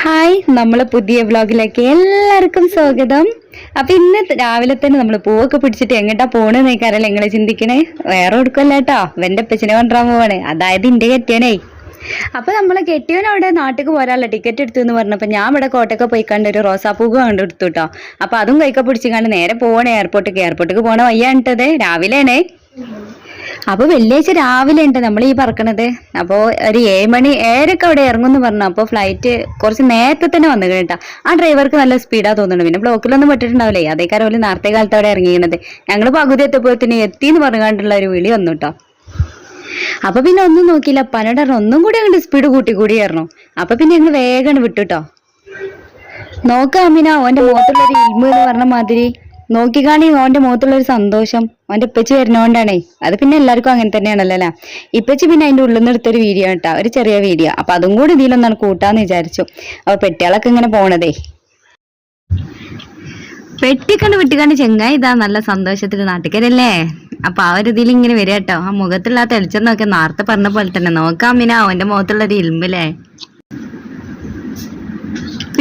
Hi നമ്മളെ പുതിയ വ്ലോഗിലേക്ക് എല്ലാവർക്കും സ്വാഗതം. അപ്പം ഇന്ന് രാവിലെ തന്നെ നമ്മൾ പൂവൊക്കെ പിടിച്ചിട്ട് എങ്ങോട്ടാ പോകണമെന്ന് നിൽക്കാറല്ലേ നിങ്ങളെ ചിന്തിക്കണേ? വേറെ കൊടുക്കല്ല കേട്ടോ എന്റെ അപ്പച്ചനെ കൊണ്ടുവരാൻ പോവാണ്. അതായത് എന്റെ കെട്ടിയനേ. അപ്പൊ നമ്മളെ കെട്ടിയവൻ അവിടെ നാട്ടിൽ പോരാനുള്ള ടിക്കറ്റ് എടുത്തു എന്ന് പറഞ്ഞപ്പോൾ ഞാൻ ഇവിടെ കോട്ടയൊക്കെ പോയി കണ്ട് ഒരു റോസാപ്പൂക്ക് കണ്ടെടുത്തു കേട്ടോ അപ്പൊ അതും കൈക്ക പിടിച്ചു കണ്ട് നേരെ പോവണേ എയർപോർട്ടിലേക്ക് എയർപോർട്ടിലേക്ക് പോണ വയ്യാണ്ടത് രാവിലെയാണേ. അപ്പൊ വെള്ളിയാഴ്ച രാവിലെ ഉണ്ട് നമ്മൾ ഈ പറക്കണത്. അപ്പോൾ ഒരു ഏഴ് മണി ഏഴൊക്കെ അവിടെ ഇറങ്ങുമെന്ന് പറഞ്ഞു. അപ്പോൾ ഫ്ലൈറ്റ് കുറച്ച് നേരത്തെ തന്നെ വന്നു കേട്ടാ ആ ഡ്രൈവർക്ക് നല്ല സ്പീഡാ തോന്നുന്നു പിന്നെ ബ്ലോക്കിലൊന്നും പെട്ടിട്ടുണ്ടാവില്ലേ? അതേക്കാരം പോലെ നേരത്തെ കാലത്ത് അവിടെ ഇറങ്ങിയിരുന്നത് ഞങ്ങൾ പകുതി എത്തിയപ്പോഴത്തേന് എത്തി എന്ന് പറഞ്ഞുകൊണ്ടുള്ള ഒരു വിളി വന്നു കേട്ടോ അപ്പൊ പിന്നെ ഒന്നും നോക്കിയില്ല. പനോട് പറഞ്ഞു ഒന്നും കൂടി അങ്ങോട്ട് സ്പീഡ് കൂട്ടി കൂടി കയറണം അപ്പൊ പിന്നെ ഞങ്ങൾ വേഗം വിട്ടു കേട്ടോ നോക്കാം അമ്മിന ഓന്റെ മുഖത്തുള്ള ഒരു ഇൽമ എന്ന് പറഞ്ഞ മാതിരി. നോക്കിക്കാണി ഓന്റെ മുഖത്തുള്ളൊരു സന്തോഷം. ഓന്റെ ഇപ്പച്ചി വരുന്നോണ്ടാണേ. അത് പിന്നെ എല്ലാവർക്കും അങ്ങനെ തന്നെയാണല്ലോ അല്ലേ? ഇപ്പച്ചി പിന്നെ അതിന്റെ ഉള്ളിൽ നിന്ന് എടുത്തൊരു വീഡിയോ കേട്ടോ ഒരു ചെറിയ വീഡിയോ അപ്പൊ അതും കൂടി ഇതിലൊന്നാണ് കൂട്ടാന്ന് വിചാരിച്ചു. അപ്പൊ പെട്ടികളൊക്കെ ഇങ്ങനെ പോണതേ. പെട്ടിക്കണ്ട് വെട്ടിക്കണ്ട് ചെങ്ങായി ഇതാ നല്ല സന്തോഷത്തിൽ നാട്ടുകാരല്ലേ അപ്പൊ ആ ഒരു ഇതിൽ ഇങ്ങനെ വരിക കേട്ടോ ആ മുഖത്തുള്ള ആ തെളിച്ചം നോക്കി നേരത്തെ പറഞ്ഞ പോലെ തന്നെ. നോക്കാം മിന അവന്റെ മുഖത്തുള്ള ഒരു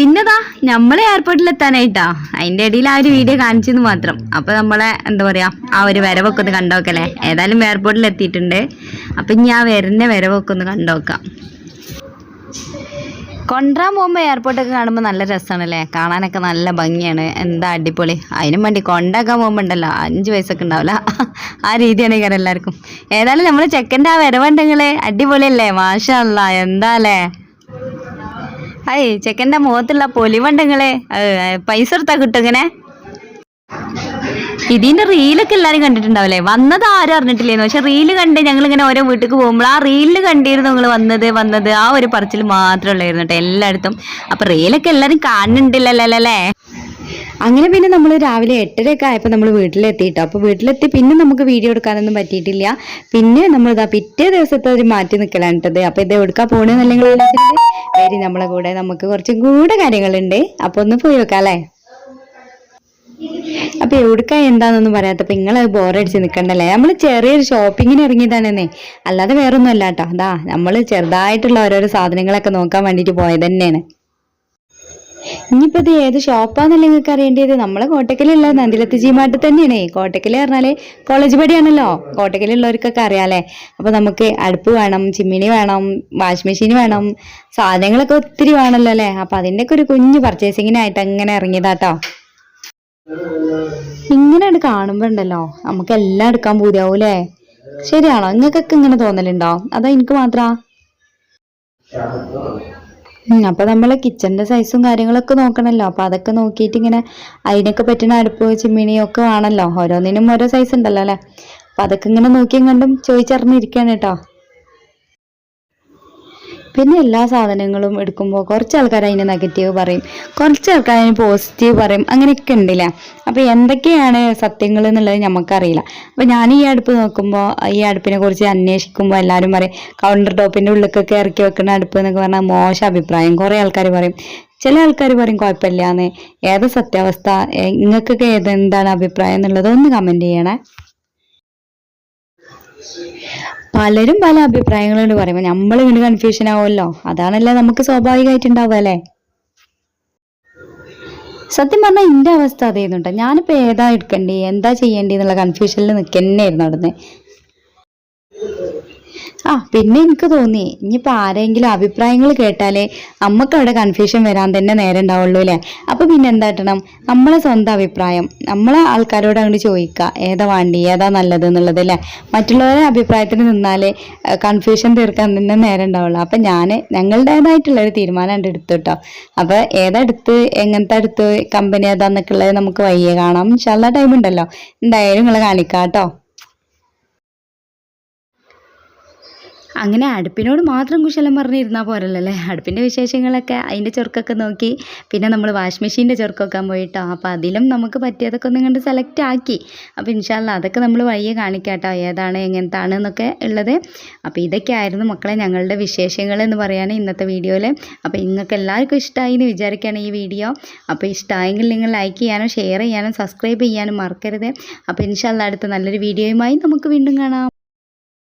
പിന്നെതാ നമ്മളെ എയർപോർട്ടിൽ എത്താനായിട്ടാ. അതിന്റെ ഇടയിൽ ആ ഒരു വീഡിയോ കാണിച്ചെന്ന് മാത്രം. അപ്പൊ നമ്മളെ എന്താ പറയാ ആ ഒരു വരവൊക്കെ ഒന്ന് കണ്ടോക്കല്ലേ? ഏതായാലും എയർപോർട്ടിൽ എത്തിയിട്ടുണ്ട്. അപ്പൊ ഇനി ആ വരുന്ന വരവൊക്കെ ഒന്ന് കണ്ടോക്കാം. കൊണ്ടുവരാൻ പോകുമ്പോൾ എയർപോർട്ടൊക്കെ കാണുമ്പോൾ നല്ല രസമാണല്ലേ കാണാനൊക്കെ നല്ല ഭംഗിയാണ്. എന്താ അടിപൊളി. അതിനും വേണ്ടി കൊണ്ടാക്കാൻ പോകുമ്പോൾ ഉണ്ടല്ലോ അഞ്ച് വയസ്സൊക്കെ ഉണ്ടാവില്ല. ആ രീതിയാണ് ഇങ്ങനെ എല്ലാവർക്കും. ഏതായാലും നമ്മൾ ചെക്കന്റെ ആ വരവുണ്ടെങ്കിൽ അടിപൊളിയല്ലേ? മാഷല്ല എന്താ അല്ലേ? അയ് ചെക്കന്റെ മുഖത്തുള്ള പൊലിവുണ്ടെങ്കിലേ പൈസ എടുത്താ കിട്ടുങ്ങനെ ഇതിന്റെ റീലൊക്കെ എല്ലാരും കണ്ടിട്ടുണ്ടാവില്ലേ? വന്നത് ആരും അറിഞ്ഞിട്ടില്ലേന്ന്? പക്ഷെ റീൽ കണ്ട് ഞങ്ങൾ ഇങ്ങനെ ഓരോ വീട്ടിൽ പോകുമ്പോൾ ആ റീലിൽ കണ്ടിരുന്നു നിങ്ങൾ വന്നത് വന്നത് ആ ഒരു പറച്ചിൽ മാത്രമേ ഉള്ളായിരുന്നു കേട്ടോ എല്ലായിടത്തും. അപ്പൊ റീലൊക്കെ എല്ലാരും കാണുന്നുണ്ടല്ലോ അല്ലേ അങ്ങനെ പിന്നെ നമ്മൾ രാവിലെ എട്ടരയൊക്കെ ആയപ്പോൾ നമ്മൾ വീട്ടിലെത്തിയിട്ടോ അപ്പോൾ വീട്ടിലെത്തി പിന്നെ നമുക്ക് വീഡിയോ എടുക്കാനൊന്നും പറ്റിയിട്ടില്ല. പിന്നെ നമ്മൾ ഇതാ പിറ്റേ ദിവസത്തെ ഒരു മാറ്റി നിൽക്കലാണ് കേട്ടത് അപ്പോൾ ഇത് എടുക്കാൻ പോകണമെന്നല്ലെങ്കിൽ വരി നമ്മളെ കൂടെ. നമുക്ക് കുറച്ചും കൂടെ കാര്യങ്ങളുണ്ട്. അപ്പോൾ ഒന്ന് പോയി വെക്കാം അല്ലേ അപ്പൊ എവിടുക്ക എന്താന്നൊന്നും പറയാത്തപ്പോ നിങ്ങൾ ബോറടിച്ച് നിക്കണ്ടല്ലേ? നമ്മൾ ചെറിയൊരു ഷോപ്പിങ്ങിന് ഇറങ്ങിയതാണെന്നേ. അല്ലാതെ വേറൊന്നും അല്ല കേട്ടോ അതാ നമ്മൾ ചെറുതായിട്ടുള്ള ഓരോരോ സാധനങ്ങളൊക്കെ നോക്കാൻ വേണ്ടിട്ട് പോയത് തന്നെയാണ് ഇനിയിപ്പോ ഇത് ഏത് ഷോപ്പാന്നല്ലേ നിങ്ങൾക്ക് അറിയേണ്ടത്? നമ്മളെ കോട്ടക്കലുള്ള നന്ദിലത്ത് ജീമാട്ട് തന്നെയാണ്. കോട്ടക്കൽ പറഞ്ഞാൽ കോളേജ് പടിയാണല്ലോ. കോട്ടക്കലുള്ളവർക്കൊക്കെ അറിയാലേ അപ്പോൾ നമുക്ക് അടുപ്പ് വേണം ചിമ്മിണി വേണം വാഷിംഗ് മെഷീൻ വേണം സാധനങ്ങളൊക്കെ ഒത്തിരി വേണമല്ലോ അല്ലേ? അപ്പൊ അതിന്റെയൊക്കെ ഒരു കുഞ്ഞു പർച്ചേസിങ്ങിനായിട്ട് അങ്ങനെ ഇറങ്ങിയതാട്ടോ. ഇങ്ങനെ അത് കാണുമ്പോ ഉണ്ടല്ലോ നമുക്ക് എല്ലാം എടുക്കാൻ പൂതിയാവൂലേ ശരിയാണോ? നിങ്ങൾക്കൊക്കെ ഇങ്ങനെ തോന്നലുണ്ടോ? അതാ എനിക്ക് മാത്രാ? ഉം, അപ്പൊ നമ്മൾ കിച്ചന്റെ സൈസും കാര്യങ്ങളൊക്കെ നോക്കണല്ലോ. അപ്പൊ അതൊക്കെ നോക്കിയിട്ട് ഇങ്ങനെ അതിനൊക്കെ പറ്റുന്ന അടുപ്പ് ചിമ്മിണിയും ഒക്കെ വേണമല്ലോ ഓരോന്നിനും ഓരോ സൈസ് ഉണ്ടല്ലോ അല്ലെ? അപ്പൊ അതൊക്കെ ഇങ്ങനെ നോക്കിയും കണ്ടും ചോദിച്ചറിഞ്ഞിരിക്കാണ് കേട്ടോ. പിന്നെ എല്ലാ സാധനങ്ങളും എടുക്കുമ്പോൾ കുറച്ച് ആൾക്കാർ അതിന് നെഗറ്റീവ് പറയും. കുറച്ച് ആൾക്കാർ അതിന് പോസിറ്റീവ് പറയും. അങ്ങനെയൊക്കെ ഉണ്ടല്ലേ? അപ്പോൾ എന്തൊക്കെയാണ് സത്യങ്ങൾ എന്നുള്ളത് നമുക്കറിയില്ല അപ്പോൾ ഞാൻ ഈ അടുപ്പ് നോക്കുമ്പോൾ ഈ അടുപ്പിനെ കുറിച്ച് അന്വേഷിക്കുമ്പോൾ എല്ലാവരും പറയും കൗണ്ടർ ടോപ്പിന്റെ ഉള്ളിലേക്കൊക്കെ ഇറക്കി വെക്കുന്ന അടുപ്പ് എന്നൊക്കെ പറഞ്ഞാൽ മോശം അഭിപ്രായം. കുറേ ആൾക്കാർ പറയും. ചില ആൾക്കാർ പറയും കുഴപ്പമില്ല എന്ന് ഏത് സത്യാവസ്ഥ? നിങ്ങൾക്കൊക്കെ ഏത് എന്താണ് അഭിപ്രായം എന്നുള്ളത് ഒന്ന് കമന്റ് ചെയ്യണേ. പലരും പല അഭിപ്രായങ്ങളുണ്ട് പറയുമ്പോൾ നമ്മൾ ഇങ്ങനെ കൺഫ്യൂഷൻ ആവുമല്ലോ. അതാണല്ലേ നമുക്ക് സ്വാഭാവികമായിട്ടുണ്ടാവുക അല്ലേ? സത്യം പറഞ്ഞാൽ എന്റെ അവസ്ഥ അതേന്നുണ്ട്. ഞാനിപ്പോൾ ഏതാ എടുക്കണ്ടേ? എന്താ ചെയ്യേണ്ടി എന്നുള്ള കൺഫ്യൂഷനിൽ നിൽക്കുന്നതായിരുന്നു അവിടുന്ന്. ആ പിന്നെ എനിക്ക് തോന്നി ഇനിയിപ്പോൾ ആരെങ്കിലും അഭിപ്രായങ്ങൾ കേട്ടാലേ നമുക്ക് അവിടെ കൺഫ്യൂഷൻ വരാൻ തന്നെ നേരം ഉണ്ടാവുള്ളൂ അല്ലേ? അപ്പോൾ പിന്നെ എന്താട്ടണം നമ്മളെ സ്വന്തം അഭിപ്രായം. നമ്മളെ ആൾക്കാരോട് അങ്ങോട്ട് ചോദിക്കുക ഏതാ വേണ്ടി ഏതാ നല്ലത് എന്നുള്ളത് അല്ലേ? മറ്റുള്ളവരുടെ അഭിപ്രായത്തിന് നിന്നാലേ കൺഫ്യൂഷൻ തീർക്കാൻ തന്നെ നേരം ഉണ്ടാവുള്ളൂ. അപ്പം ഞാൻ ഞങ്ങളുടേതായിട്ടുള്ള ഒരു തീരുമാനം ഉണ്ട് എടുത്തു കേട്ടോ അപ്പോൾ ഏതാ എടുത്ത് എങ്ങനത്തെ അടുത്ത് കമ്പനി ഏതാന്നൊക്കെ ഉള്ളത് നമുക്ക് വയ്യ കാണാം. ഇൻഷാല്ല ടൈം ഉണ്ടല്ലോ. എന്തായാലും നിങ്ങൾ കാണിക്കാം കേട്ടോ അങ്ങനെ അടുപ്പിനോട് മാത്രം കുശലം പറഞ്ഞിരുന്നാൽ പോരല്ലേ അടുപ്പിന്റെ വിശേഷങ്ങളൊക്കെ അതിന്റെ ചെറുക്കൊക്കെ നോക്കി. പിന്നെ നമ്മൾ വാഷ് മെഷീന്റെ ചെറുക്കൊക്കാൻ പോയിട്ടോ അപ്പോൾ അതിലും നമുക്ക് പറ്റിയതൊക്കെ ഒന്നും കണ്ട് സെലക്ട് ആക്കി. അപ്പോൾ ഇൻഷാല്ല അതൊക്കെ നമ്മൾ വഴിയെ കാണിക്കാട്ടോ. ഏതാണ് എങ്ങനത്താണ് എന്നൊക്കെ ഉള്ളത്. അപ്പോൾ ഇതൊക്കെ ആയിരുന്നു മക്കളെ ഞങ്ങളുടെ വിശേഷങ്ങൾ എന്ന് പറയാൻ ഇന്നത്തെ വീഡിയോയിൽ അപ്പോൾ നിങ്ങൾക്ക് എല്ലാവർക്കും ഇഷ്ടമായി എന്ന് വിചാരിക്കുകയാണ് ഈ വീഡിയോ. അപ്പോൾ ഇഷ്ടമായെങ്കിൽ നിങ്ങൾ ലൈക്ക് ചെയ്യാനും ഷെയർ ചെയ്യാനും സബ്സ്ക്രൈബ് ചെയ്യാനും മറക്കരുത്. അപ്പോൾ ഇൻഷാല്ല അടുത്ത നല്ലൊരു വീഡിയോയുമായി നമുക്ക് വീണ്ടും കാണാം.